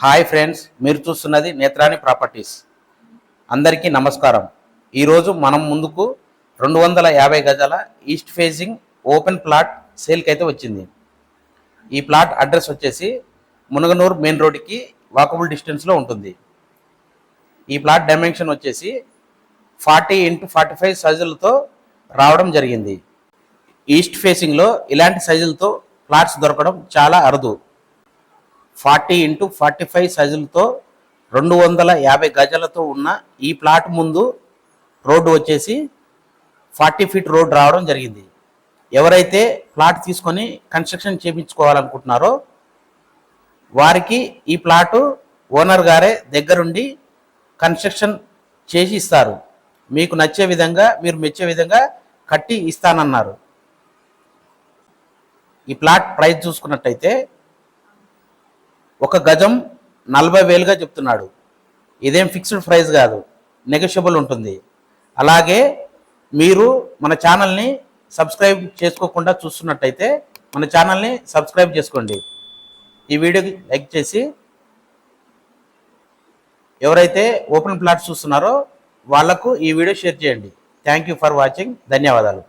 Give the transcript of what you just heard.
Hi friends మీరు చూస్తున్నది Netrani properties. అందరికీ నమస్కారం. ఈరోజు మనం ముందుకు రెండు వందల యాభై గజాల ఈస్ట్ ఫేసింగ్ ఓపెన్ ప్లాట్ సేల్కి అయితే వచ్చింది. ఈ ప్లాట్ అడ్రస్ వచ్చేసి మునగనూరు మెయిన్ రోడ్కి వాకబుల్ డిస్టెన్స్లో ఉంటుంది. ఈ ప్లాట్ డైమెన్షన్ వచ్చేసి ఫార్టీ ఇంటూ ఫార్టీ ఫైవ్ సైజులతో రావడం జరిగింది. ఈస్ట్ ఫేసింగ్లో ఇలాంటి సైజులతో ప్లాట్స్ దొరకడం చాలా అరుదు. ఫార్టీ ఇంటూ ఫార్టీ ఫైవ్ సైజులతో రెండు వందల యాభై గజాలతో ఉన్న ఈ ప్లాట్ ముందు రోడ్డు వచ్చేసి ఫార్టీ ఫీట్ రోడ్ రావడం జరిగింది. ఎవరైతే ప్లాట్ తీసుకొని కన్స్ట్రక్షన్ చేయించుకోవాలనుకుంటున్నారో వారికి ఈ ప్లాటు ఓనర్ గారే దగ్గరుండి కన్స్ట్రక్షన్ చేసి ఇస్తారు. మీకు నచ్చే విధంగా మీరు మెచ్చే విధంగా కట్టి ఇస్తానన్నారు. ఈ ప్లాట్ ప్రైస్ చూసుకున్నట్టయితే ఒక గజం నలభై వేలుగా చెప్తున్నాడు. ఇదేం ఫిక్స్డ్ ప్రైస్ కాదు. నెగోషియబుల్ ఉంటుంది. అలాగే మీరు మన ఛానల్ని సబ్స్క్రైబ్ చేసుకోకుండా చూస్తున్నట్టయితే మన ఛానల్ని సబ్స్క్రైబ్ చేసుకోండి. ఈ వీడియోకి లైక్ చేసి ఎవరైతే ఓపెన్ ప్లాట్స్ చూస్తున్నారో వాళ్ళకు ఈ వీడియో షేర్ చేయండి. థ్యాంక్ యూ ఫర్ వాచింగ్ ధన్యవాదాలు.